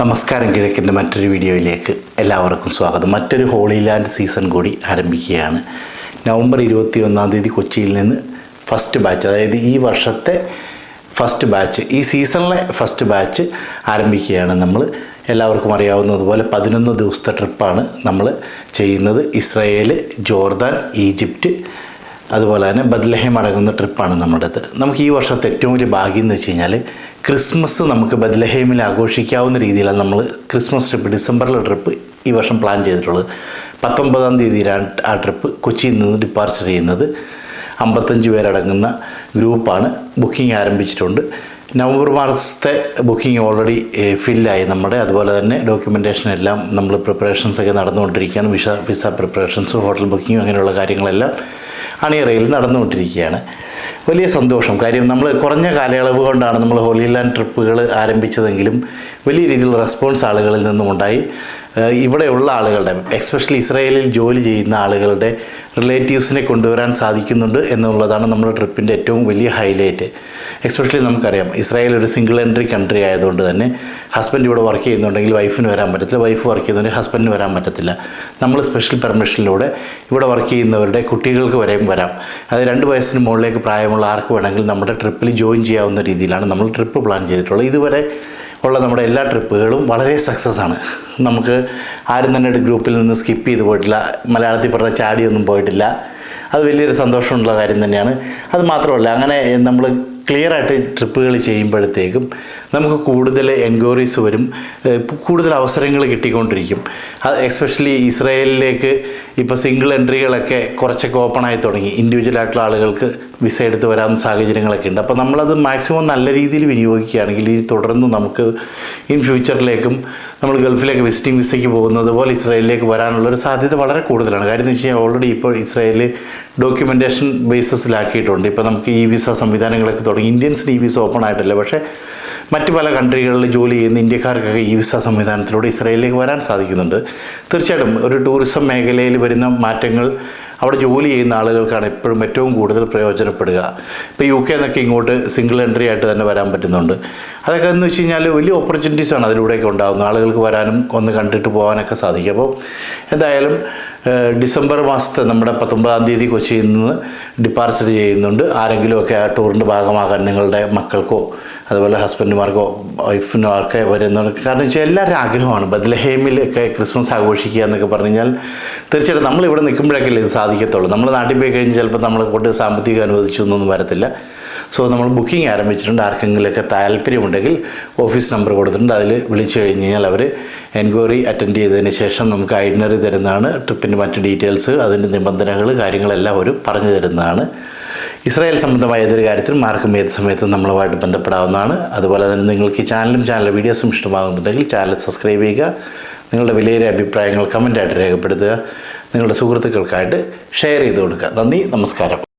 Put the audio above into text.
നമസ്കാരം കിഴക്കിന്റെ മറ്റൊരു വീഡിയോയിലേക്ക് എല്ലാവർക്കും സ്വാഗതം. മറ്റൊരു ഹോളി ലാൻഡ് സീസൺ കൂടി ആരംഭിക്കുകയാണ്. നവംബർ ഇരുപത്തി ഒന്നാം തീയതി കൊച്ചിയിൽ നിന്ന് ഫസ്റ്റ് ബാച്ച് അതായത് ഈ വർഷത്തെ ഫസ്റ്റ് ബാച്ച് ഈ സീസണിലെ ഫസ്റ്റ് ബാച്ച് ആരംഭിക്കുകയാണ് നമ്മൾ. എല്ലാവർക്കും അറിയാവുന്നതുപോലെ പതിനൊന്ന് ദിവസത്തെ ട്രിപ്പാണ് നമ്മൾ ചെയ്യുന്നത്. ഇസ്രയേൽ ജോർദാൻ ഈജിപ്റ്റ് അതുപോലെ തന്നെ ബദ്ലഹേം അടങ്ങുന്ന ട്രിപ്പാണ് നമ്മുടേത് നമുക്ക് ഈ വർഷത്തെ ഏറ്റവും വലിയ ഭാഗ്യം എന്ന് വെച്ച് കഴിഞ്ഞാൽ ക്രിസ്മസ് നമുക്ക് ബദ്ലഹേമിൽ ആഘോഷിക്കാവുന്ന രീതിയിലാണ് നമ്മൾ ക്രിസ്മസ് ട്രിപ്പ് ഡിസംബറിലെ ട്രിപ്പ് ഈ വർഷം പ്ലാൻ ചെയ്തിട്ടുള്ളത്. പത്തൊമ്പതാം തീയതിയിലാണ് ആ ട്രിപ്പ് കൊച്ചിയിൽ നിന്ന് ഡിപ്പാർച്ചർ ചെയ്യുന്നത്. അമ്പത്തഞ്ച് പേരടങ്ങുന്ന ഗ്രൂപ്പാണ് ബുക്കിംഗ് ആരംഭിച്ചിട്ടുണ്ട്. നവംബർ മാസത്തെ ബുക്കിംഗ് ഓൾറെഡി ഫില്ലായി നമ്മുടെ. അതുപോലെ തന്നെ ഡോക്യുമെന്റേഷൻ എല്ലാം നമ്മൾ പ്രിപ്പറേഷൻസ് ഒക്കെ നടന്നുകൊണ്ടിരിക്കുകയാണ്. Visa visa preparations hotel booking അങ്ങനെയുള്ള കാര്യങ്ങളെല്ലാം അണിയറയിൽ നടന്നുകൊണ്ടിരിക്കുകയാണ്. വലിയ സന്തോഷം. കാര്യം നമ്മൾ കുറഞ്ഞ കാലയളവ് കൊണ്ടാണ് നമ്മൾ ഹോളിലാൻഡ് ട്രിപ്പുകൾ ആരംഭിച്ചതെങ്കിലും വലിയ രീതിയിലുള്ള റെസ്പോൺസ് ആളുകളിൽ നിന്നും ഉണ്ടായി ഏഹ് ഇവിടെയുള്ള ആളുകളുടെ എക്സ്പെഷ്യലി ഇസ്രയേലിൽ ജോലി ചെയ്യുന്ന ആളുകളുടെ റിലേറ്റീവ്സിനെ കൊണ്ടുവരാൻ സാധിക്കുന്നുണ്ട് എന്നുള്ളതാണ് നമ്മുടെ ട്രിപ്പിന്റെ ഏറ്റവും വലിയ ഹൈലൈറ്റ് എക്സ്പെഷ്യലി നമുക്കറിയാം ഇസ്രായേൽ ഒരു സിംഗിൾ എൻട്രി കൺട്രി ആയതുകൊണ്ട് തന്നെ ഹസ്ബൻഡ് ഇവിടെ വർക്ക് ചെയ്യുന്നുണ്ടെങ്കിൽ വൈഫിന് വരാൻ പറ്റത്തില്ല. വൈഫ് വർക്ക് ചെയ്യുന്നുണ്ടെങ്കിൽ ഹസ്ബൻഡിന് വരാൻ പറ്റത്തില്ല. നമ്മൾ സ്പെഷ്യൽ പെർമിഷനിലൂടെ ഇവിടെ വർക്ക് ചെയ്യുന്നവരുടെ കുട്ടികൾക്ക് വരെയും വരാം. അത് രണ്ട് വയസ്സിന് മുകളിലേക്ക് പ്രായമുള്ള ആർക്ക് വേണമെങ്കിൽ നമ്മുടെ ട്രിപ്പിൽ ജോയിൻ ചെയ്യാവുന്ന രീതിയിലാണ് നമ്മൾ ട്രിപ്പ് പ്ലാൻ ചെയ്തിട്ടുള്ളത്. ഇതുവരെ ഉള്ള നമ്മുടെ എല്ലാ ട്രിപ്പുകളും വളരെ സക്സസ് ആണ്. നമുക്ക് ആരും തന്നെ ഒരു ഗ്രൂപ്പിൽ നിന്ന് സ്കിപ്പ് ചെയ്ത് പോയിട്ടില്ല. മലയാളത്തിൽ പറഞ്ഞ ചാടിയൊന്നും പോയിട്ടില്ല. അത് വലിയൊരു സന്തോഷമുള്ള കാര്യം തന്നെയാണ്. അത് മാത്രമല്ല അങ്ങനെ നമ്മൾ ക്ലിയർ ആയിട്ട് ട്രിപ്പുകൾ ചെയ്യുമ്പോഴത്തേക്കും നമുക്ക് കൂടുതൽ എൻക്വയറീസ് വരും. കൂടുതൽ അവസരങ്ങൾ കിട്ടിക്കൊണ്ടിരിക്കും. അത് എക്സ്പെഷ്യലി ഇസ്രായേലിലേക്ക് ഇപ്പോൾ സിംഗിൾ എൻട്രികളൊക്കെ കുറച്ചൊക്കെ ആയി തുടങ്ങി. ഇൻഡിവിജ്വൽ ആയിട്ടുള്ള ആളുകൾക്ക് വിസ എടുത്ത് വരാവുന്ന സാഹചര്യങ്ങളൊക്കെ ഉണ്ട്. അപ്പോൾ നമ്മളത് മാക്സിമം നല്ല രീതിയിൽ വിനിയോഗിക്കുകയാണെങ്കിൽ ഈ തുടർന്ന് നമുക്ക് ഇൻ ഫ്യൂച്ചറിലേക്കും നമ്മൾ ഗൾഫിലേക്ക് വിസിറ്റിംഗ് വിസയ്ക്ക് പോകുന്നത് പോലെ ഇസ്രായേലിലേക്ക് വരാനുള്ളൊരു സാധ്യത വളരെ കൂടുതലാണ്. കാര്യം എന്ന് വെച്ച് കഴിഞ്ഞാൽ ഓൾറെഡി ഇപ്പോൾ ഇസ്രായേൽ ഡോക്യുമെന്റേഷൻ ബേസിസിലാക്കിയിട്ടുണ്ട് ഇപ്പോൾ നമുക്ക് ഈ വിസ സംവിധാനങ്ങളൊക്കെ തുടങ്ങി ഇന്ത്യൻസിന് ഈ വിസ ഓപ്പൺ ആയിട്ടില്ല. പക്ഷേ മറ്റ് പല കൺട്രികളിൽ ജോലി ചെയ്യുന്ന ഇന്ത്യക്കാർക്കൊക്കെ ഈ വിസ സംവിധാനത്തിലൂടെ ഇസ്രായേലിലേക്ക് വരാൻ സാധിക്കുന്നുണ്ട്. തീർച്ചയായിട്ടും ഒരു ടൂറിസം മേഖലയിൽ വരുന്ന മാറ്റങ്ങൾ അവിടെ ജോലി ചെയ്യുന്ന ആളുകൾക്കാണ് എപ്പോഴും ഏറ്റവും കൂടുതൽ പ്രയോജനപ്പെടുക. ഇപ്പോൾ യു കെ എന്നൊക്കെ ഇങ്ങോട്ട് സിംഗിൾ എൻട്രി ആയിട്ട് തന്നെ വരാൻ പറ്റുന്നുണ്ട്. അതൊക്കെ എന്ന് വെച്ച് കഴിഞ്ഞാൽ വലിയ ഓപ്പർച്യൂണിറ്റീസാണ് അതിലൂടെയൊക്കെ ഉണ്ടാകുന്നത്. ആളുകൾക്ക് വരാനും ഒന്ന് കണ്ടിട്ട് പോകാനൊക്കെ സാധിക്കും. അപ്പോൾ എന്തായാലും ഡിസംബർ മാസത്തെ നമ്മുടെ പത്തൊമ്പതാം തീയതി കൊച്ചിയിൽ നിന്ന് ഡിപ്പാർച്ചർ ചെയ്യുന്നുണ്ട്. ആരെങ്കിലുമൊക്കെ ആ ടൂറിന്റെ ഭാഗമാകാൻ നിങ്ങളുടെ മക്കൾക്കോ അതുപോലെ ഹസ്ബൻഡുമാർക്കോ വൈഫിനോ ഒക്കെ വരുന്നവർക്ക് കാരണം വെച്ചാൽ എല്ലാവരും ആഗ്രഹമാണ്. ബദ്ലഹേമിലൊക്കെ ക്രിസ്മസ് ആഘോഷിക്കുക എന്നൊക്കെ പറഞ്ഞു കഴിഞ്ഞാൽ തീർച്ചയായിട്ടും നമ്മളിവിടെ നിൽക്കുമ്പോഴൊക്കെയല്ലേ ഇത് സാധിക്കത്തുള്ളൂ. നമ്മൾ നാട്ടിൽ പോയി കഴിഞ്ഞ് ചിലപ്പോൾ നമ്മളെ കൊണ്ട് സാമ്പത്തികം അനുവദിച്ചു എന്നൊന്നും വരത്തില്ല. സോ നമ്മൾ ബുക്കിംഗ് ആരംഭിച്ചിട്ടുണ്ട്. ആർക്കെങ്കിലുമൊക്കെ താല്പര്യമുണ്ടെങ്കിൽ ഓഫീസ് നമ്പർ കൊടുത്തിട്ടുണ്ട്. അതിൽ വിളിച്ചു കഴിഞ്ഞ് കഴിഞ്ഞാൽ അവർ എൻക്വയറി അറ്റൻഡ് ചെയ്തതിന് ശേഷം നമുക്ക് ഐഡിനറി തരുന്നതാണ് ട്രിപ്പിന്റെ മറ്റ് ഡീറ്റെയിൽസ് അതിന്റെ നിബന്ധനകൾ കാര്യങ്ങളെല്ലാം അവർ പറഞ്ഞു തരുന്നതാണ്. ഇസ്രായേൽ സംബന്ധമായ ഏതൊരു കാര്യത്തിലും ആർക്കും ഏത് സമയത്തും നമ്മളുമായിട്ട് ബന്ധപ്പെടാവുന്നതാണ്. അതുപോലെ തന്നെ നിങ്ങൾക്ക് ഈ ചാനലും ചാനൽ വീഡിയോസും ഇഷ്ടമാകുന്നുണ്ടെങ്കിൽ ചാനൽ സബ്സ്ക്രൈബ് ചെയ്യുക നിങ്ങളുടെ വിലയേറിയ അഭിപ്രായങ്ങൾ കമന്റായിട്ട് രേഖപ്പെടുത്തുക നിങ്ങളുടെ സുഹൃത്തുക്കൾക്കായിട്ട് ഷെയർ ചെയ്ത് കൊടുക്കുക. നന്ദി നമസ്കാരം.